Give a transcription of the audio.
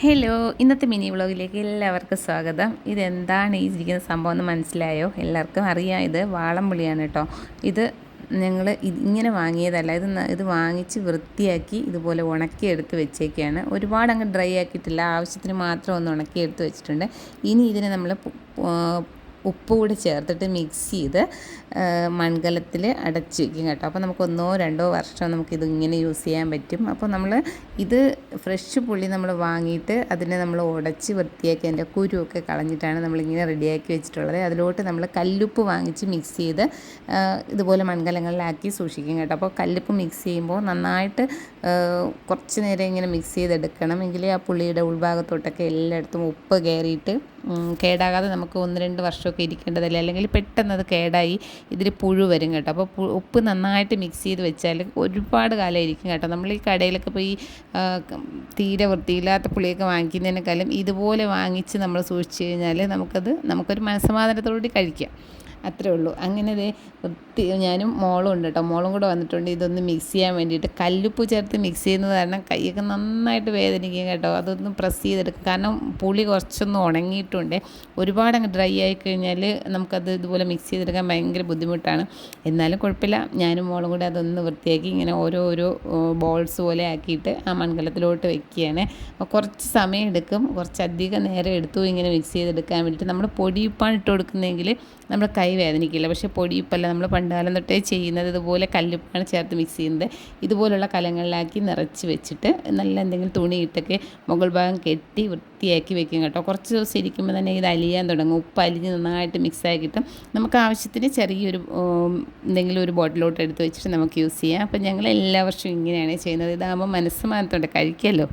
Hello ഇന്നത്തെ mini വ്ളോഗിലേക്ക് എല്ലാവർക്കും സ്വാഗതം. ഇതെന്താണ് ഈ ഇരിക്കുന്ന സംഭവം എന്ന് മനസ്സിലായോ? എല്ലാവർക്കും അറിയാം ഇത് വാളംപുളിയാണ് കേട്ടോ. ഇത് ഞങ്ങൾ ഇങ്ങനെ വാങ്ങിയതല്ല ഇത് ഇത് വാങ്ങിച്ച് വൃത്തിയാക്കി ഇതുപോലെ ഉണക്കി എടുത്ത് വെച്ചേക്കാണ്. ഒരുപാട് അങ്ങ് ഡ്രൈ ആക്കിയിട്ടില്ല ആവശ്യത്തിന് മാത്രം ഒന്ന് ഉണക്കി എടുത്ത് വെച്ചിട്ടുണ്ട്. ഇനി ഇതിനെ നമ്മൾ ഉപ്പ് കൂടി ചേർത്തിട്ട് മിക്സ് ചെയ്ത് മൺകലത്തിൽ അടച്ച് വയ്ക്കും കേട്ടോ. അപ്പോൾ നമുക്ക് ഒന്നോ രണ്ടോ വർഷം നമുക്കിത് ഇങ്ങനെ യൂസ് ചെയ്യാൻ പറ്റും. അപ്പോൾ നമ്മൾ ഇത് ഫ്രഷ് പുളി നമ്മൾ വാങ്ങിയിട്ട് അതിനെ നമ്മൾ ഉടച്ച് വൃത്തിയാക്കി അതിന്റെ കുരുവൊക്കെ കളഞ്ഞിട്ടാണ് നമ്മളിങ്ങനെ റെഡിയാക്കി വെച്ചിട്ടുള്ളത്. അതിലോട്ട് നമ്മൾ കല്ലുപ്പ് വാങ്ങിച്ച് മിക്സ് ചെയ്ത് ഇതുപോലെ മൺകലങ്ങളിലാക്കി സൂക്ഷിക്കും കേട്ടോ. അപ്പോൾ കല്ലുപ്പ് മിക്സ് ചെയ്യുമ്പോൾ നന്നായിട്ട് കുറച്ച് നേരം ഇങ്ങനെ മിക്സ് ചെയ്തെടുക്കണം. എങ്കിലേ ആ പുളിയുടെ ഉൾഭാഗത്തോട്ടൊക്കെ എല്ലായിടത്തും ഉപ്പ് കയറിയിട്ട് കേടാകാതെ നമുക്ക് ഒന്ന് രണ്ട് വർഷമൊക്കെ ഇരിക്കേണ്ടതല്ലേ? അല്ലെങ്കിൽ പെട്ടെന്ന് അത് കേടായി ഇതിൽ പുഴു വരും കേട്ടോ. അപ്പോൾ ഉപ്പ് നന്നായിട്ട് മിക്സ് ചെയ്ത് വെച്ചാൽ ഒരുപാട് കാലം ഇരിക്കും കേട്ടോ. നമ്മൾ ഈ കടയിലൊക്കെ പോയി തീരെ വൃത്തിയില്ലാത്ത പുളിയൊക്കെ വാങ്ങിക്കുന്നതിനേക്കാളും ഇതുപോലെ വാങ്ങിച്ച് നമ്മൾ സൂക്ഷിച്ച് കഴിഞ്ഞാൽ നമുക്കത് നമുക്കൊരു മനസ്സമാധാനത്തോടുകൂടി കഴിക്കാം. അത്രേ ഉള്ളൂ. അങ്ങനെ ദേ വൃത്തി ഞാനും മോളും ഉണ്ട് കേട്ടോ മോളും കൂടെ വന്നിട്ടുണ്ട്. ഇതൊന്ന് മിക്സ് ചെയ്യാൻ വേണ്ടിയിട്ട്. കല്ലുപ്പ് ചേർത്ത് മിക്സ് ചെയ്യുന്നത് കാരണം കൈയൊക്കെ നന്നായിട്ട് വേദനിക്കും കേട്ടോ. അതൊന്ന് പ്രസ് ചെയ്തെടുക്കും. കാരണം പുളി കുറച്ചൊന്ന് ഉണങ്ങിയിട്ടുണ്ട്. ഒരുപാട് അങ്ങ് ഡ്രൈ ആയി കഴിഞ്ഞാൽ നമുക്കത് ഇതുപോലെ മിക്സ് ചെയ്തെടുക്കാൻ ഭയങ്കര ബുദ്ധിമുട്ടാണ്. എന്നാലും കുഴപ്പമില്ല. ഞാനും മോളും കൂടെ അതൊന്ന് വൃത്തിയാക്കി ഇങ്ങനെ ഓരോ ഓരോ ബോൾസ് പോലെ ആക്കിയിട്ട് ആ മൺകലത്തിലോട്ട് വെക്കുകയാണ്. കുറച്ച് സമയം എടുക്കും. കുറച്ചധികം നേരം എടുത്തു ഇങ്ങനെ മിക്സ് ചെയ്തെടുക്കാൻ വേണ്ടിയിട്ട്. നമ്മൾ പൊടിയുപ്പാണ് ഇട്ട് കൊടുക്കുന്നതെങ്കിൽ നമ്മുടെ കൈ വേദനിക്കില്ല. പക്ഷേ പൊടിയിപ്പല്ല നമ്മൾ പണ്ടുകാലം തൊട്ടേ ചെയ്യുന്നത്. ഇതുപോലെ കല്ലുപ്പാണ് ചേർത്ത് മിക്സ് ചെയ്യുന്നത്. ഇതുപോലുള്ള കലങ്ങളിലാക്കി നിറച്ച് വെച്ചിട്ട് നല്ല എന്തെങ്കിലും തുണി ഇട്ടൊക്കെ മുകൾ ഭാഗം കെട്ടി വൃത്തിയാക്കി വെക്കും കേട്ടോ. കുറച്ച് ദിവസം ഇരിക്കുമ്പോൾ തന്നെ ഇത് അലിയാൻ തുടങ്ങും. ഉപ്പ് അലിഞ്ഞ് നന്നായിട്ട് മിക്സ് ആക്കിയിട്ടും നമുക്ക് ആവശ്യത്തിന് ചെറിയൊരു എന്തെങ്കിലും ഒരു ബോട്ടിലോട്ട് എടുത്ത് വെച്ചിട്ട് നമുക്ക് യൂസ് ചെയ്യാം. അപ്പം ഞങ്ങൾ എല്ലാ വർഷവും ഇങ്ങനെയാണ് ചെയ്യുന്നത്. ഇതാകുമ്പോൾ മനസ്സ് മാത്രമുണ്ട് കഴിക്കുമല്ലോ